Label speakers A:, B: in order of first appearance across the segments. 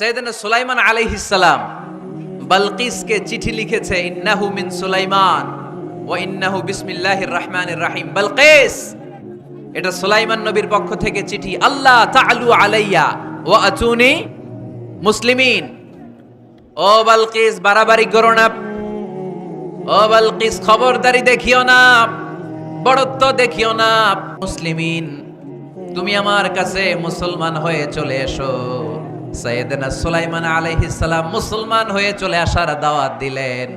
A: সৈয়দনা সুলাইমান আলাইহিসসালাম বালকিসকে চিঠি লিখেছে, ইন্নাহু মিন সুলাইমান ওয়া ইন্নাহু বিসমিল্লাহির রহমানির রহিম। বালকিস, এটা সুলাইমান নবীর পক্ষ থেকে চিঠি, আল্লাহ তাআলু আলাইয়া ওয়া আতুনি মুসলিমিন। ও বালকিস, বাড়াবাড়ি করো না। ও বালকিস, খবরদারি দেখিও না। বড়ত্ব দেখিও না। মুসলিমিন, তুমি আমার কাছে মুসলমান হয়ে চলে এসো। সৈয়দনা সুলাইমান সালাম মুসলমান হয়ে চলে আসার দাওয়াত দিলেন।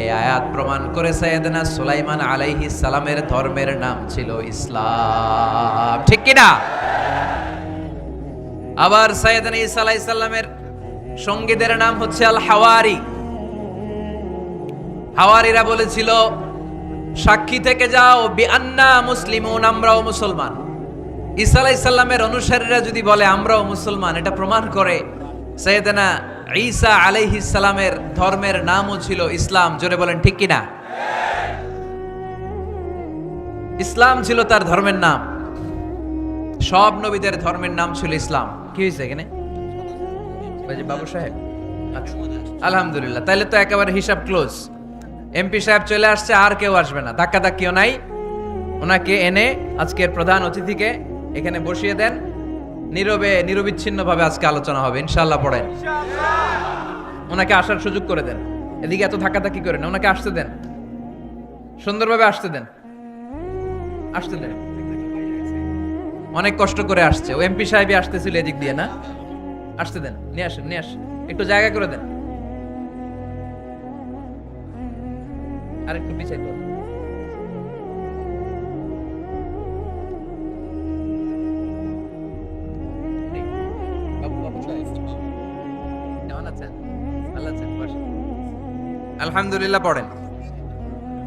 A: এই আয়াত প্রমাণ করে সৈয়দনা সুলাইমান সালামের ধর্মের নাম ছিল ইসলাম। ঠিক কি না? আবার সৈয়দনা ঈসা আলাইহিস সালামের সঙ্গীদের নাম হচ্ছে আল হাওয়ারি হাওয়ারিরা বলেছিল, সাক্ষী থেকে যাও, বিআন্না মুসলিমুন, আমরাও মুসলমান। ঈসা আলাইহিস সালামের অনুসারীরা যদি বলে, আমরাও মুসলমান এটা প্রমাণ করে সৈয়দনা ঈসা আলাইহিস সালামের ধর্মের নামও ছিল ইসলাম। জোরে বলেন, ঠিক কিনা? ইসলাম ছিল তার ধর্মের নাম। সব নবীদের ধর্মের নাম ছিল ইসলাম। কি হয়েছে এখানে? বাবু সাহেব। আচ্ছা। আলহামদুলিল্লাহ। তাহলে তো একেবারে হিসাব ক্লোজ। এমপি সাহেব চলে আসছে, আর কেউ আসবে না। ধাক্কা ধাক্কিও নাই। ওনাকে এনে আজকের প্রধান অতিথিকে এখানে বসিয়ে দেন। নীরবে নিরবিচ্ছিন্ন ভাবে আজকে আলোচনা হবে। ইনশাল্লাহ পড়েন। ওনাকে আসার সুযোগ করে দেন। এদিকে এত ধাক্কা ধাক্কি করেন ওনাকে আসতে দেন। সুন্দরভাবে আসতে দেন। আসতে দেন। অনেক কষ্ট করে আসছে। ও এমপি সাহেবই আসতেছিল এদিক দিয়ে, না? আসতে দেন। নিয়ে আসেন নিয়ে আসেন। একটু জায়গা করে দেন। আর একটু পিছাই তো আলহামদুলিল্লাহ পড়েন।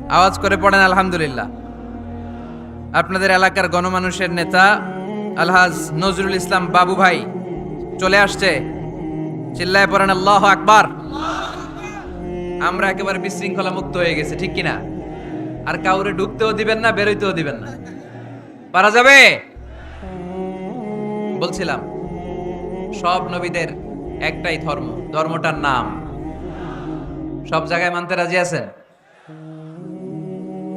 A: আওয়াজ করে পড়েন আলহামদুলিল্লাহ। আপনাদের এলাকার গণমানুষের নেতা আলহাজ নজরুল ইসলাম বাবু ভাই চলে আসছে। চিল্লায় পড়েন, আল্লাহ আকবার। আমরা একেবারে বিশৃঙ্খলা মুক্ত হয়ে গেছে, ঠিক কিনা? আর কাউরে ঢুকতেও দিবেন না, বেরোইতেও দিবেন না। পারা যাবে? বলছিলাম, সব নবীদের একটাই ধর্ম, ধর্মটার নাম। সব জায়গায় মানতে রাজি আছেন?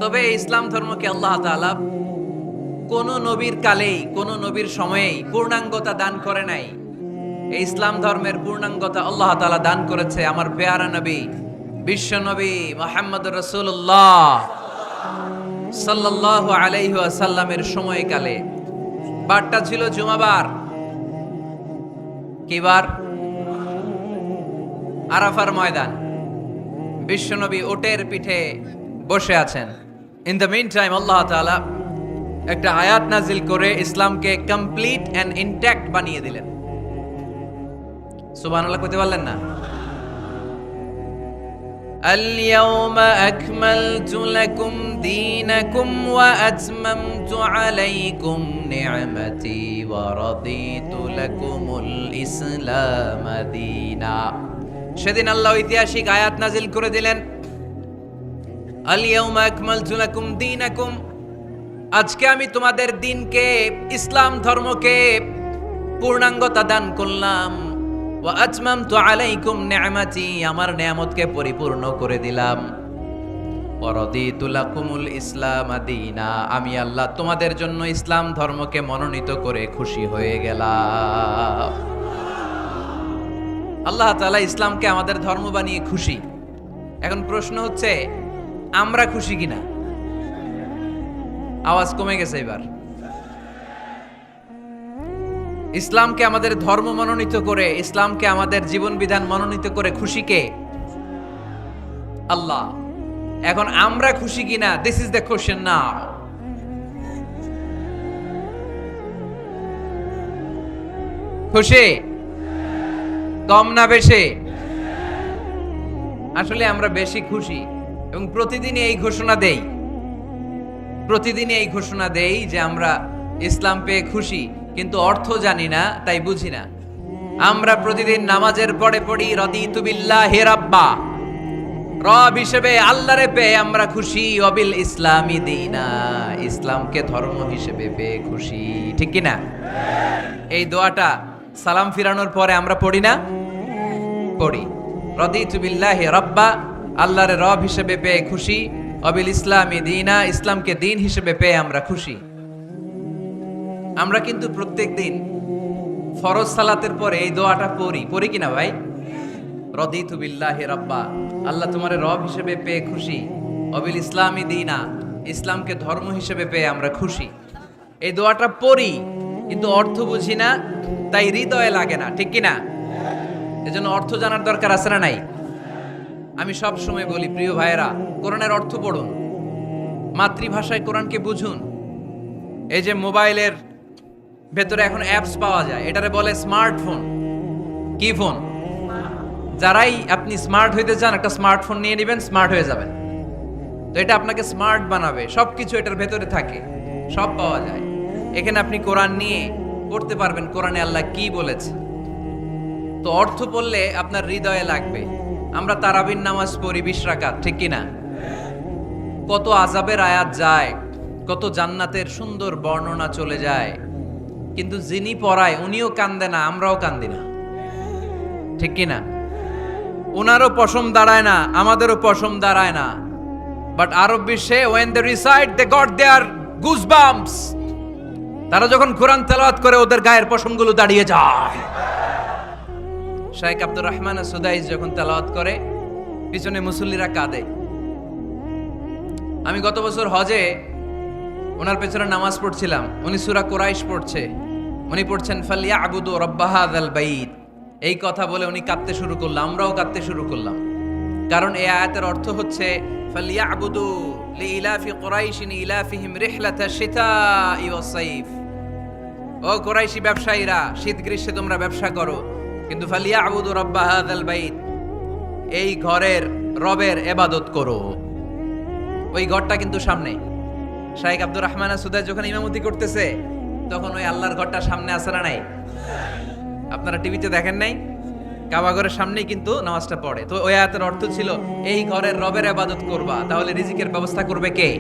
A: তবে ইসলাম ধর্মকে আল্লাহ তাআলা কোন নবীর কালেই, কোন নবীর সময়েই পূর্ণাঙ্গতা দান করে নাই? ইসলাম ধর্মের পূর্ণাঙ্গতা আল্লাহ তাআলা দান করেছে আমার পেয়ারা নবী, বিশ্ব নবী মোহাম্মদ রসুল্লাহ আলাইহি ওয়াসাল্লামের সময়কালে। বারটা ছিল জুমাবার। কিবার আরাফার ময়দান। বিশ্বনবী ওটের পিঠে বসে আছেন ইন দ্য মিন টাইম আল্লাহ তাআলা একটা আয়াত নাজিল করে ইসলামকে কমপ্লিট অ্যান্ড ইনট্যাক্ট বানিয়ে দিলেন সুবহানাল্লাহ কইতে পারলেন না اليوم أكملت لكم دينكم وأتممت عليكم نعمتي ورضيت لكم الإسلام دينا সেদিন আল্লাহ ঐতিহাসিক আয়াত নাজিল করে দিলেন আলিয়াউমা আকমালতু লাকুম দীনাকুম আজকে আমি তোমাদের দিনকে, ইসলাম ধর্মকে পূর্ণাঙ্গতা দান করলাম, ওয়া আতমামতু আলাইকুম নি'মাতি আমার নিয়ামতকে পরিপূর্ণ করে দিলাম। ওয়ারাদিতু লাকুমুল ইসলাম দীনা আমি আল্লাহ তোমাদের জন্য ইসলাম ধর্মকে মনোনীত করে খুশি হয়ে গেলাম। আল্লাহ তালা ইসলামকে আমাদের ধর্ম বানিয়ে খুশি। এখন প্রশ্ন হচ্ছে, আমরা খুশি কিনা? আওয়াজ কমে গেছে এবার। ইসলামকে আমাদের ধর্ম মনোনীত করে, ইসলামকে আমাদের জীবন বিধান মনোনীত করে খুশি কে? আল্লাহ। এখন আমরা খুশি কিনা? দিস ইজ দ্য কোশ্চেন না খুশি? কম না বেশি? আসলে আমরা বেশি খুশি এবং প্রতিদিনই এই ঘোষণা দেই। প্রতিদিনই এই ঘোষণা দেই যে আমরা ইসলাম পেয়ে খুশি, কিন্তু অর্থ জানি না, তাই বুঝি না। আমরা প্রতিদিন নামাজের পরে পড়ি, রদিতু বিল্লাহি রাব্বা। রব হিসেবে আল্লাহরে পেয়ে আমরা খুশি, অবিল ইসলামী দিনা। ইসলামকে ধর্ম হিসেবে পেয়ে খুশি, ঠিক কি না এই দোয়াটা সালাম ফিরানোর পরে আমরা পড়ি না? পড়ি। রদিতু বিল্লাহি রব্বা, আল্লাহর রব হিসেবে পেয়ে খুশি, অবিল ইসলামী দিনা, ইসলামকে দিন হিসেবে পেয়ে আমরা খুশি। আমরা কিন্তু প্রত্যেক দিন ফরজ সালাতের পরে এই দোয়াটা পড়ি। পড়ি কিনা ভাই? রদিতু বিল্লাহি রব্বা, আল্লাহ তোমার রব হিসেবে পেয়ে খুশি, অবিল ইসলামী দিনা, ইসলামকে ধর্ম হিসেবে পেয়ে আমরা খুশি। এই দোয়াটা পড়ি, কিন্তু অর্থ বুঝি না, তাই হৃদয়ে লাগে না, ঠিক কিনা? এজন্য অর্থ জানার দরকার আছে না নাই? আমি সব সময় বলি, প্রিয় ভাইয়েরা, কোরআনের অর্থ পড়ুন। মাতৃভাষায় কোরআনকে বুঝুন। এই যে মোবাইলের ভেতরে এখন অ্যাপস পাওয়া যায়, এটারে বলে স্মার্টফোন কি ফোন যারাই আপনি স্মার্ট হইতে চান, একটা স্মার্টফোন নিয়ে নেবেন স্মার্ট হয়ে যাবেন। তো এটা আপনাকে স্মার্ট বানাবে। সব কিছু এটার ভেতরে থাকে। সব পাওয়া যায়। এখানে আপনি কোরআন নিয়ে পড়তে পারবেন। কোরআনে আল্লাহ কি বলেছে? তো অর্থ পড়লে আপনার হৃদয়ে লাগবে। আমরা তারাবিন নামাজ পড়ি বিশ রাকাত, ঠিক কিনা? কত আজাবের আয়াত যায়, কত জান্নাতের সুন্দর বর্ণনা চলে যায়। কিন্তু যিনি পড়ায় উনিও কান্দে না, আমরাও কান্দি না। ঠিক কিনা? ওনারও পশম দাঁড়ায় না, আমাদেরও পশম দাঁড়ায় না। বাট আরব বিশ্বে when they reside they got their goosebumps তারা যখন কোরআন তেলাওয়াত করে, ওদের গায়ের পশমগুলো দাঁড়িয়ে যায়। শাইখ আব্দুর রহমান সুদাইস যখন তেলাওয়াত করে, পিছনে মুসল্লিরা কাঁদে। আমি গত বছর হজে ওনার পেছনে নামাজ পড়ছিলাম। উনি সুরা কোরাইশ পড়ছে। উনি পড়ছেন ফালিয়া আবুদু রব্বাহাদ আল বাইত। এই কথা বলে উনি কাঁদতে শুরু করলাম আমরাও কাঁদতে শুরু করলাম। কারণ এই আয়াতের অর্থ হচ্ছে ফালিয়া আবুদু লিইলাফি কোরাইশিন ইলাফিহিম রিহলাতা শিতাই ওয়াস সাইফ। ও কোরাইশি ব্যবসায়ীরা শীত গ্রীষ্মে তোমরা ব্যবসা করো। কিন্তু ফালিয়া রব্বা বাইত। এই ঘরের রবের এবাদত করো। ওই ঘরটা কিন্তু সামনে। শাইখ আব্দুর রহমান সুদাই যখন ইমামতি করতেছে, তখন ওই আল্লাহর ঘরটা সামনে আসে না নাই? আপনারা টিভিতে দেখেন নাই? কাবাগরের সামনেই কিন্তু নামাজটা পড়ে। তো ওই আয়াতের অর্থ ছিল, এই ঘরের রবের আবাদত করবা। তাহলে রিজিকের ব্যবস্থা করবে কে?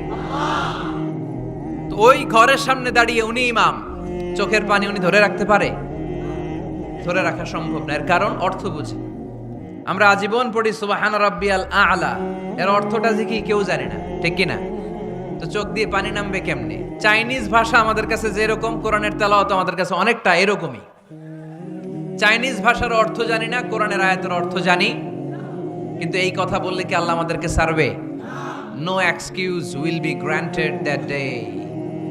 A: তো ওই ঘরের সামনে দাঁড়িয়ে উনি ইমাম। চোখের পানি উনি ধরে রাখতে পারে? ধরে রাখা সম্ভব না। এর কারণ অর্থ বুঝে। আমরা আজীবন পড়ি, সুবাহান রাব্বিয়াল আলা এর অর্থটা যে কি কেউ জানে না। ঠিক কি না তো চোখ দিয়ে পানি নামবে কেমনে? চাইনিজ ভাষা আমাদের কাছে যেরকম, কোরআনের তেলাওয়াত আমাদের কাছে অনেকটা এরকমই। চাইনিজ ভাষার অর্থ জানি না, কোরআনের আয়াতের অর্থ জানি। কিন্তু এই কথা বললে কি আল্লাহ আমাদেরকে সারবে? No excuse will be granted that day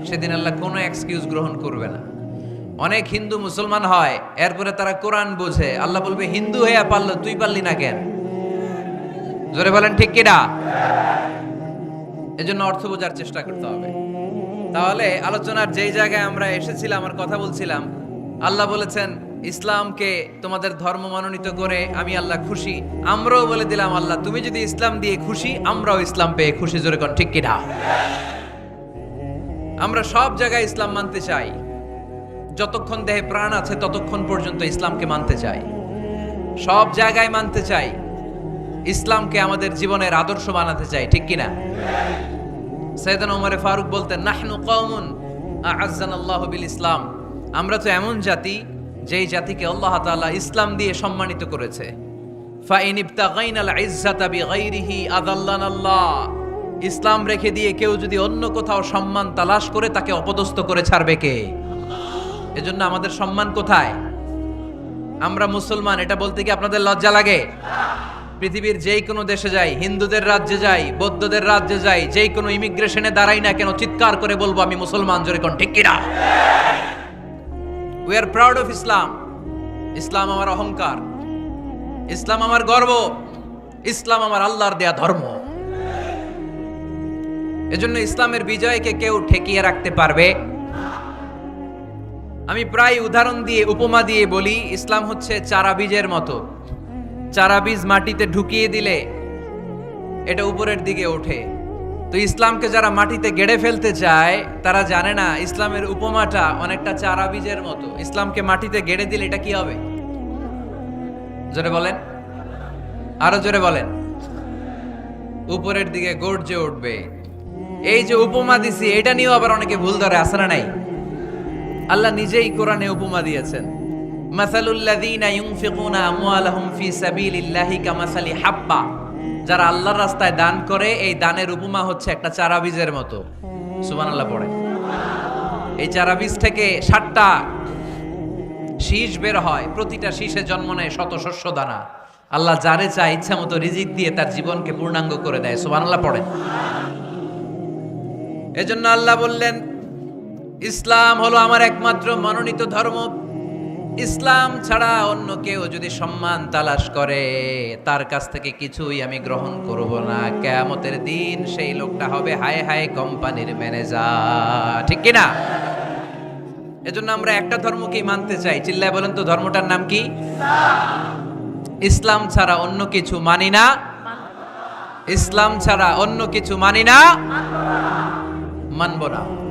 A: সেদিন আল্লাহ কোনো এক্সকিউজ গ্রহণ করবে না। অনেক হিন্দু মুসলমান হয়, এরপরে তারা কোরআন বোঝে। আল্লাহ বলবে, হিন্দু হয়ে পারল তুই পারলি না কেন? জোরে বলেন, ঠিক কিনা? এজন্য অর্থ বোঝার চেষ্টা করতে হবে। তাহলে আলোচনার যেই জায়গায় আমরা এসেছিলাম আমার কথা বলছিলাম, আল্লাহ বলেছেন, ইসলামকে তোমাদের ধর্ম মনোনীত করে আমি আল্লাহ খুশি। আমরাও বলে দিলাম, আল্লাহ, তুমি যদি ইসলাম দিয়ে খুশি, আমরাও ইসলাম পেয়ে খুশি। জোরে কোন ঠিক কিনা? আমরা সব জায়গায় ইসলাম মানতে চাই। যতক্ষণ দেহে প্রাণ আছে, ততক্ষণ পর্যন্ত ইসলামকে মানতে চাই। সব জায়গায় মানতে চাই। ইসলামকে আমাদের জীবনের আদর্শ বানাতে চাই, ঠিক কিনা? সৈয়দান ওমরে ফারুক বলতেন, নাহনু কওমুন আ'আজ্জানা আল্লাহু বিল ইসলাম। আমরা তো এমন জাতি, যেই জাতিকে আল্লাহ তাআলা ইসলাম দিয়ে সম্মানিত করেছে। ইসলাম রেখে দিয়ে কেউ যদি অন্য কোথাও সম্মান তালাশ করে, তাকে অপদস্থ করে ছাড়বে কে? এজন্য আমাদের সম্মান কোথায়? আমরা মুসলমান, এটা বলতে কি আপনাদের লজ্জা লাগে? পৃথিবীর যেই কোনো দেশে যাই, হিন্দুদের রাজ্যে যাই, বৌদ্ধদের রাজ্যে যাই যেই কোনো ইমিগ্রেশনে দাঁড়াই না কেন, চিৎকার করে বলব আমি মুসলমান জোরে কোন, ঠিক কিনা? We are proud of Islam ইসলাম আমার অহংকার। ইসলাম আমার গর্ব। ইসলাম আমার আল্লাহর দেয়া ধর্ম। এজন্য ইসলামের বিজয়কে কেউ ঠেকিয়ে রাখতে পারবে। আমি প্রায় উদাহরণ দিয়ে, উপমা দিয়ে বলি, ইসলাম হচ্ছে চারা বীজের মতো। চারা বীজ মাটিতে ঢুকিয়ে দিলে এটা উপরের দিকে ওঠে। তো ইসলামকে যারা মাটিতে গেড়ে ফেলতে চায়, তারা জানে না ইসলামের উপমাটা অনেকটা চারা বীজের মতো। ইসলামকে মাটিতে গেড়ে দিলে এটা কি হবে? জোরে বলেন। আরও জোরে বলেন। উপরের দিকে গর্জে উঠবে। এই যে উপমা দিছি, এটা নিয়েও আবার অনেকে ভুল ধরে আসে না নাই? আল্লাহ নিজেই কোরআনে উপমা দিয়েছেন। মাসালুল্লাযীনা ইউনফিকুনা আমওয়ালাহুম ফি সাবিলিল্লাহি কামাসালি হাব্বা। যারা আল্লাহর রাস্তায় দান করে, এই দানের উপমা হচ্ছে একটা চারা বীজের মতো। সুবহানাল্লাহ পড়ে। এই চারা বীজ থেকে ষাটটা শীষ বের হয়, প্রতিটা শীষে জন্ম নেয় শত শস্য দানা। আল্লাহ যারে চায় ইচ্ছা মতো রিজিক দিয়ে তার জীবনকে পূর্ণাঙ্গ করে দেয়, সুবহানাল্লাহ পড়ে। এজন্য আল্লাহ বললেন ইসলাম হলো আমার একমাত্র মনোনীত ধর্ম। ইসলাম ছাড়া অন্য কেউ যদি সম্মান তালাশ করে, তার কাছ থেকে কিছুই আমি গ্রহণ করব না। কেয়ামতের দিন সেই লোকটা হবে হায় হায় কোম্পানির ম্যানেজার। ঠিক কিনা এজন্য আমরা একটা ধর্মকেই মানতে চাই। চিল্লায় বলেন তো, ধর্মটার নাম কি? ইসলাম ছাড়া অন্য কিছু মানি না। ইসলাম ছাড়া অন্য কিছু মানি না। মানব না।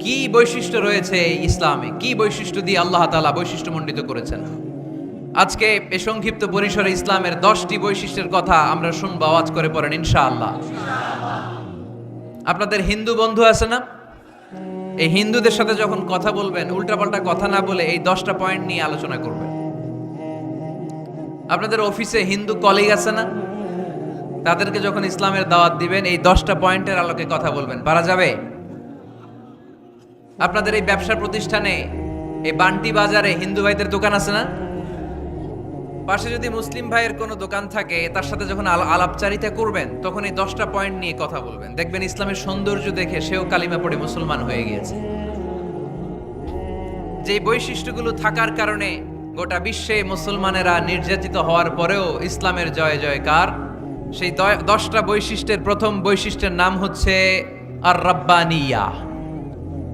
A: কি বৈশিষ্ট্য রয়েছে ইসলামে? কি বৈশিষ্ট্য দিয়ে আল্লাহ তাআলা বৈশিষ্ট্যমণ্ডিত করেছেন? আজকে এ সংক্ষিপ্ত পরিসরে ইসলামের দশটি বৈশিষ্ট্যের কথা আমরা শুনব, আওয়াজ করে পড়েন, ইনশাআল্লাহ। আপনাদের হিন্দু বন্ধু আছে না? এই হিন্দুদের সাথে যখন কথা বলবেন, উল্টাপাল্টা কথা না বলে এই দশটা পয়েন্ট নিয়ে আলোচনা করবেন। আপনাদের অফিসে হিন্দু কলিগ আছে না? তাদেরকে যখন ইসলামের দাওয়াত দিবেন, এই দশটা পয়েন্টের আলোকে কথা বলবেন। পারা যাবে? আপনাদের এই ব্যবসা প্রতিষ্ঠানে এই বান্টি বাজারে হিন্দু ভাইদের দোকান আছে না? পাশে যদি মুসলিম ভাইয়ের কোনো দোকান থাকে, তার সাথে যখন আলাপচারিতা করবেন, তখন এই দশটা পয়েন্ট নিয়ে কথা বলবেন। দেখবেন ইসলামের সৌন্দর্য দেখে সেও কালিমা পড়ে মুসলমান হয়ে গিয়েছে। যে বৈশিষ্ট্যগুলো থাকার কারণে গোটা বিশ্বে মুসলমানেরা নির্যাতিত হওয়ার পরেও ইসলামের জয় জয়কার, সেই দশটা বৈশিষ্ট্যের প্রথম বৈশিষ্ট্যের নাম হচ্ছে আর রব্বানিয়া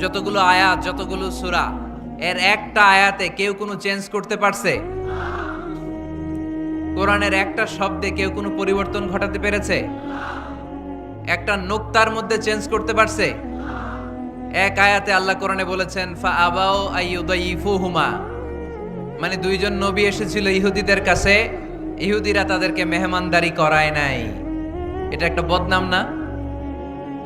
A: যতগুলো আয়াত, যতগুলো সূরা, এর একটা আয়াতে কেউ কোনো চেঞ্জ করতে পারছে? কোরআনের একটা শব্দে কেউ কোনো পরিবর্তন ঘটাতে পেরেছে? একটা নোক্তার মধ্যে চেঞ্জ করতে পারছে? এক আয়াতে আল্লাহ কোরআনে বলেছেন ফা আবাও আইয়ুদাইফুহুমা। মানে দুইজন নবী এসেছিল ইহুদিদের কাছে, ইহুদিরা তাদেরকে মেহমানদারি করায় নাই। এটা একটা বদনাম না?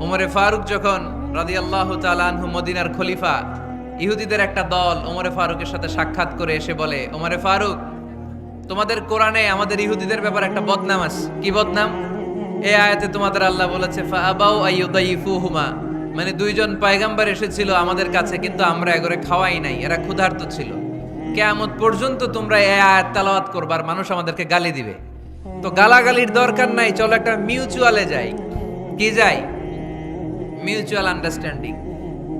A: ওমরে ফারুক যখন রাদিয়াল্লাহু তাআলা আনহু মদিনার খলিফা। ইহুদিদের একটা দল ওমরে ফারুকের সাথে সাক্ষাৎ করে এসে বলে, ওমরে ফারুক, তোমাদের কোরআনে আমাদের ইহুদিদের ব্যাপারে একটা বদনাম আছে। কি বদনাম? এ আয়াতে তোমাদের আল্লাহ বলেছে মানে দুইজন পয়গাম্বার এসেছিল আমাদের কাছে, কিন্তু আমরা এগরে খাওয়াই নাই, এরা ক্ষুধার্ত ছিল। কেয়ামত পর্যন্ত তোমরা এ আয়াত তালাওয়াত করবার মানুষ আমাদেরকে গালি দিবে। তো গালাগালির দরকার নাই, চলো একটা মিউচুয়ালে যাই। কি যাই? মিউচুয়াল আন্ডারস্ট্যান্ডিং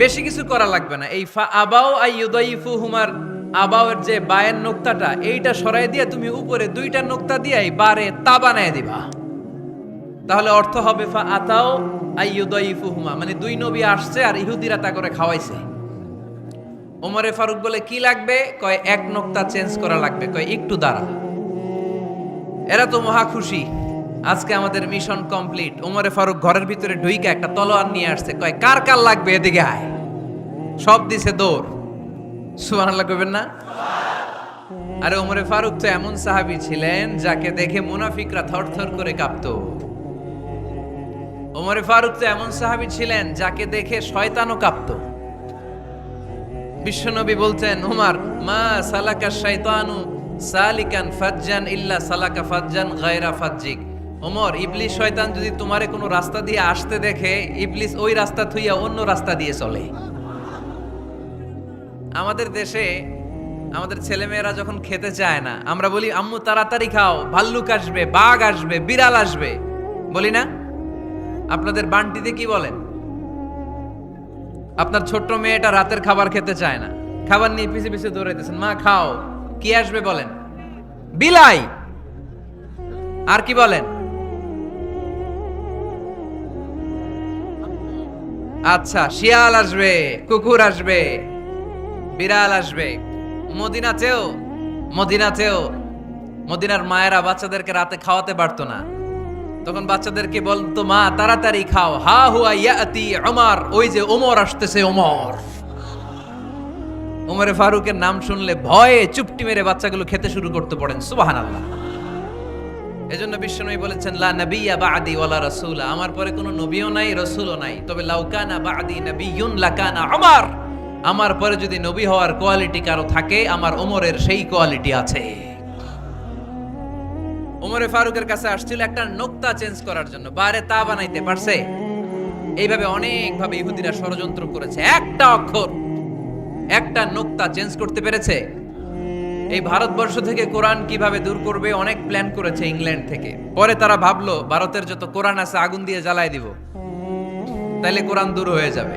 A: বেশি কিছু করা লাগবে না। এই ফা আবাও আই ইউদাইফু হুমার আবাওয়ের যে বায়ের নোক্তাটা, এইটা সরাই দিয়ে তুমি উপরে দুইটা নোক্তা দিয়ে বারে তা বানায় দিবা। তাহলে অর্থ হবে ফা আতাও আই ইউদাইফু হুমা। মানে দুই নবী আসছে আর ইহুদিরা তা করে খাওয়াইছে। ওমরে ফারুক বলে, কি লাগবে? কয়, এক নোক্তা চেঞ্জ করা লাগবে। কয়, একটু দাঁড়া। এরা তো মহা খুশি। আজকে আমাদের মিশন কমপ্লিট ওমরে ফারুক ঘরের ভিতরে ঢুইকা একটা তলোয়ার নিয়ে আসছে। কয়, কার কার লাগবে এদিকে আয়? সব দিছে দৌড়। সুবহানাল্লাহ কইবেন না? আরে ওমরে ফারুক তো এমন সাহাবী ছিলেন যাকে দেখে মুনাফিকরা থরথর করে কাঁপতো। ওমরে ফারুক তো এমন সাহাবী ছিলেন যাকে দেখে শয়তানও কাঁপতো। বিশ্বনবী বলতেন, উমার, মা সালাকা শয়তানু সালিকান ফাজ্জান ইল্লা সালাকা ফাজ্জান গায়রা ফাজ্জিক। ওমর, ইবলিস শয়তান যদি তোমারে কোনো রাস্তা দিয়ে আসতে দেখে, ইবলিস ওই রাস্তা থুইয়া অন্য রাস্তা দিয়ে চলে। আমাদের দেশে আমাদের ছেলেমেয়েরা যখন খেতে চায় না, আমরা বলি, আম্মু, তাড়াতাড়ি খাও, ভাল্লুক আসবে, বাঘ আসবে, বিড়াল আসবে। বলি না? আপনাদের বান্টিতে কি বলেন? আপনার ছোট্ট মেয়েটা রাতের খাবার খেতে চায় না, খাবার নিয়ে পিছে পিছে দৌড়াইতেছেন, মা, খাও, কি আসবে? বলেন। বিলাই! আর কি বলেন? আচ্ছা শিয়াল আসবে, কুকুর আসবে, বিড়াল আসবে। মদিনাতেও মদিনাতেও মদিনার মায়েরা বাচ্চাদেরকে রাতে খাওয়াতে পারতো না। তখন বাচ্চাদেরকে বলতো, মা, তাড়াতাড়ি খাও। হা হুয়া ইয়াতি আমার ওই যে ওমর আসতেছে ওমর ওমরে ফারুকের নাম শুনলে ভয়ে চুপটি মেরে বাচ্চাগুলো খেতে শুরু করতে পড়েন সুবাহান আল্লাহ এজন্য বিশ্বনবী বলেছেন, লা নবিয়া বাদি ওয়ালা রাসূল। আমার পরে কোনো নবীও নাই, রাসূলও নাই। তবে লাউকানা বাদি নবিয়ুন লাকানা ওমর আমার পরে যদি নবী হওয়ার কোয়ালিটি কারও থাকে, আমার ওমরের সেই কোয়ালিটি আছে। ওমরে ফারুকের কাছে আসছিল একটা নোক্তা চেঞ্জ করার জন্য। বারে তা বানাইতে পারছে? এইভাবে অনেক ভাবে ইহুদিরা ষড়যন্ত্র করেছে। একটা অক্ষর, একটা নোক্তা চেঞ্জ করতে পেরেছে? এই ভারতবর্ষ থেকে কোরআন কীভাবে দূর করবে, অনেক প্ল্যান করেছে ইংল্যান্ড থেকে। পরে তারা ভাবলো, ভারতের যত কোরআন আছে, আগুন দিয়ে জ্বালাই দিব। তাইলে কোরআন দূর হয়ে যাবে।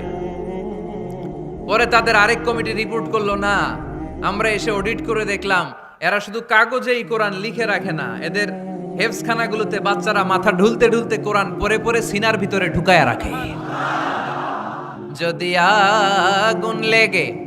A: পরে তাদের আরেক কমিটি রিপোর্ট করল, না, আমরা এসে অডিট করে দেখলাম, এরা শুধু কাগজেই কোরআন লিখে রাখে না। এদের হেফসখানাগুলোতে বাচ্চারা মাথা ঢুলতে ঢুলতে কোরআন পরে পরে সিনার ভিতরে ঢুকায় রাখে। যদি আগুন লেগে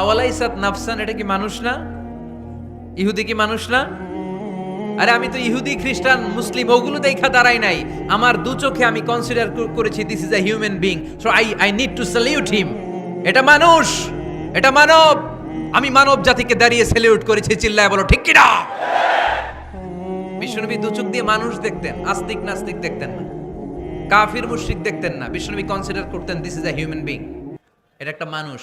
A: আওয়ালাইসাত নাফসান, এটা কি মানুষ না? ইহুদি কি মানুষ না? আরে আমি তো ইহুদি, খ্রিস্টান, মুসলিম, ওগুলো দেখা দাঁড়াই নাই। আমার দু চোখে আমি কনসিডার করেছি this is a human being so I I need to salute him এটা মানুষ, এটা মানব। আমি মানব জাতিকে দাঁড়িয়ে স্যালিউট করেছি, চিল্লায় বলো, ঠিক কিনা? বিষ্ণুনবী দু চোখ দিয়ে মানুষ দেখতেন, আস্তিক নাস্তিক দেখতেন না। কাফির মুশরিক দেখতেন না। বিষ্ণুনবী কনসিডার করতেন this is a human being এটা একটা মানুষ।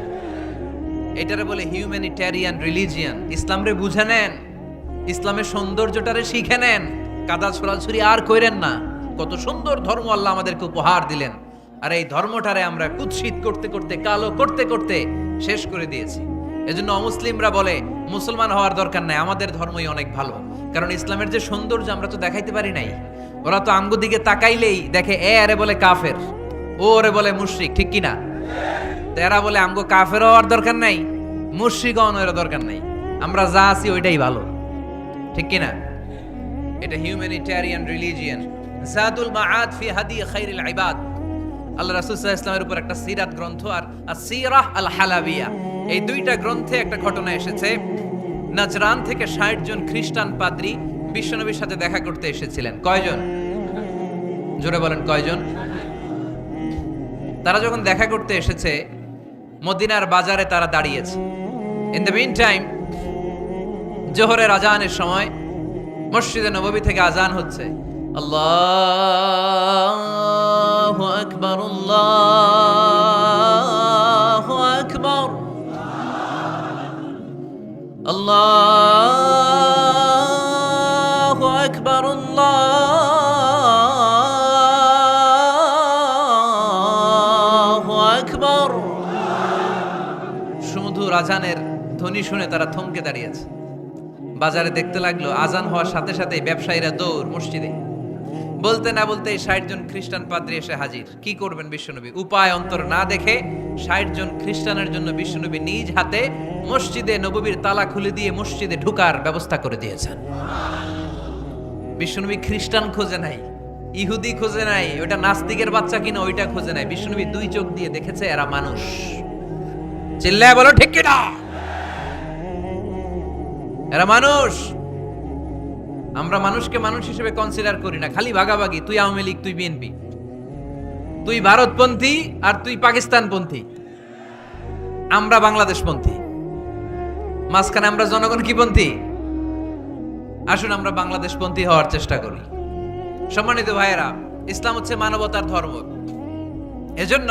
A: এটারে বলে হিউম্যানিটেরিয়ান রিলিজিয়ান ইসলামরে বুঝে নেন। ইসলামের সৌন্দর্যটারে শিখে নেন। কাদা ছোড়াছুরি আর কইরেন না। কত সুন্দর ধর্ম আল্লাহ আমাদেরকে উপহার দিলেন। আর এই ধর্মটারে আমরা কুৎসিত করতে করতে, কালো করতে করতে শেষ করে দিয়েছি। এজন্য অমুসলিমরা বলে, মুসলমান হওয়ার দরকার নাই, আমাদের ধর্মই অনেক ভালো। কারণ ইসলামের যে সৌন্দর্য আমরা তো দেখাইতে পারি নাই। ওরা তো আঙ্গু দিকে তাকাইলেই দেখে, এ আরে বলে কাফের, ও ওরে বলে মুশরিক, ঠিক কিনা? তো এরা বলে, আমগো কাফের হওয়ার দরকার নাই মুশরিক হওয়ার দরকার নাই। আমরা যা আছি ওইটাই ভালো। ঠিক কিনা? এটা হিউম্যানিটেরিয়ান রিলিজিয়ান জাদুল মাআদ ফি হাদি খাইরুল ইবাদ। আল্লাহ রাসূল ইসলামের উপর একটা সিরাত গ্রন্থ আর আসিরাহ আল হালাবিয়া এই দুইটা গ্রন্থে একটা ঘটনা এসেছে। নাজরান থেকে 60 জন খ্রিস্টান পাদ্রী বিশ্বনবীর সাথে দেখা করতে এসেছিলেন। কয়জন? জোরে বলেন, কয়জন? তারা যখন দেখা করতে এসেছে মদিনার বাজারে তারা দাঁড়িয়েছে। ইন দ্য মিন টাইম জোহরের আজানের সময় মসজিদে নববী থেকে আজান হচ্ছে। আল্লাহ আকবর আল্লাহ আকবর। আল্লাহ আজানের ধ্বনি শুনে তারা থমকে দাঁড়িয়েছে। বাজারে দেখতে লাগল আজান হওয়ার সাথে সাথে ব্যবসায়ীরা দৌড় মসজিদে। বলতে না বলতে ষাট জন খ্রিস্টান পাদ্রী এসে হাজির। কি করবেন বিশ্বনবী? উপায় অন্তর না দেখে ষাট জন খ্রিস্টানের জন্য বিশ্বনবী নিজ হাতে মসজিদে নববীর তালা খুলে দিয়ে মসজিদে ঢুকার ব্যবস্থা করে দিয়েছেন। বিশ্বনবী খ্রিস্টান খোঁজে নাই, ইহুদি খোঁজে নাই ওটা নাস্তিকের বাচ্চা কিনা ওইটা খোঁজে নাই। বিশ্বনবী দুই চোখ দিয়ে দেখেছে এরা মানুষ। চিল্লায় বলো, ঠিক কিনা এরা মানুষ। আমরা মানুষকে মানুষ হিসেবে কনসিডার করি না, খালি ভাগাভাগি। তুই আওয়ামী লীগ, তুই বিএনপি। তুই ভারতপন্থী আর তুই পাকিস্তানপন্থী। আমরা বাংলাদেশপন্থী। মাঝখানে আমরা জনগণ কি পন্থী? আসুন আমরা বাংলাদেশপন্থী হওয়ার চেষ্টা করি। সম্মানিত ভাইয়েরা, ইসলাম হচ্ছে মানবতার ধর্ম। এজন্য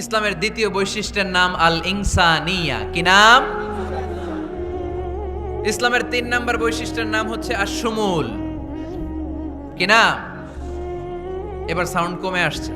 A: ইসলামের দ্বিতীয় বৈশিষ্ট্যের নাম আল ইনসানিয়া কি নাম? ইসলামের তিন নাম্বার বৈশিষ্ট্যের নাম হচ্ছে আশমুল কি না এবার সাউন্ড কমে আসছে।